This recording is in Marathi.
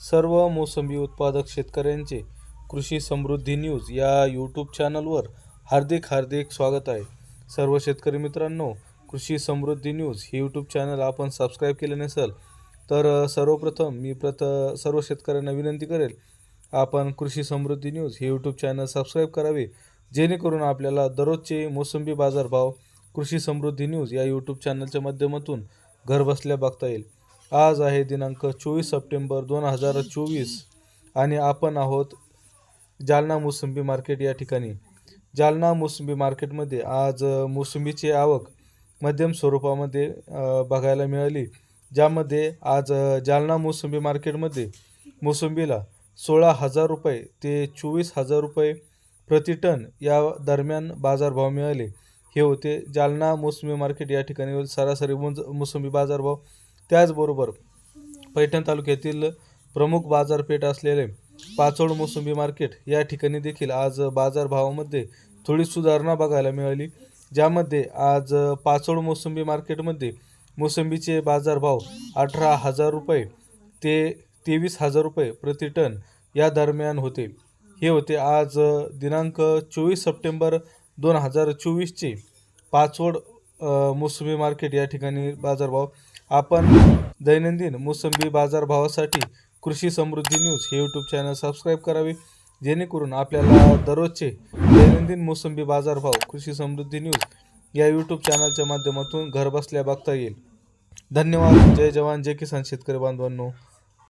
सर्व मोसंबी उत्पादक शेतकऱ्यांचे कृषी समृद्धी न्यूज या यूट्यूब चॅनलवर हार्दिक हार्दिक स्वागत आहे. सर्व शेतकरी मित्रांनो कृषी समृद्धी न्यूज हे यूट्यूब चॅनल आपण सबस्क्राईब केले नसेल तर सर्वप्रथम मी प्रथ सर्व शेतकऱ्यांना विनंती करेल आपण कृषी समृद्धी न्यूज हे यूट्यूब चॅनल सबस्क्राईब करावे जेणेकरून आपल्याला दररोजचे मोसंबी बाजारभाव कृषी समृद्धी न्यूज या यूट्यूब चॅनलच्या माध्यमातून घरबसल्या बघता येईल. आज आहे दिनांक चोवीस सप्टेंबर दोन हजार चोवीस आणि आपण आहोत जालना मोसंबी मार्केट या ठिकाणी. जालना मोसंबी मार्केटमध्ये आज मोसंबीची आवक मध्यम स्वरूपामध्ये बघायला मिळाली. ज्यामध्ये आज जालना मोसंबी मार्केटमध्ये मोसंबीला सोळा हजार रुपये ते चोवीस हजार रुपये प्रति टन या दरम्यान बाजारभाव मिळाले. हे होते जालना मोसंबी मार्केट या ठिकाणी सरासरी मोज मोसंबी बाजारभाव. त्याचबरोबर पैठण तालुक्यातील प्रमुख बाजारपेठ असलेले पाचोड मोसंबी मार्केट या ठिकाणी देखील आज बाजारभावामध्ये थोडी सुधारणा बघायला मिळाली ज्यामध्ये आज पाचोड मोसंबी मार्केटमध्ये मोसंबीचे बाजारभाव अठरा हजार रुपये ते तेवीस हजार रुपये प्रति टन या दरम्यान होते. हे होते आज दिनांक चोवीस सप्टेंबर दोन हजार चोवीसचे पाचवड मोसंबी मार्केट या ठिकाणी बाजारभाव. आपण दैनंदिन मोसंबी बाजारभावासाठी कृषी समृद्धी न्यूज हे यूट्यूब चॅनल सबस्क्राईब करावे. जेणेकरून आपल्याला दररोजचे दैनंदिन मोसंबी बाजारभाव कृषी समृद्धी न्यूज या यूट्यूब चॅनलच्या माध्यमातून घरबसल्या बघता येईल. धन्यवाद. जय जवान. जय किसान शेतकरी बांधवांनो.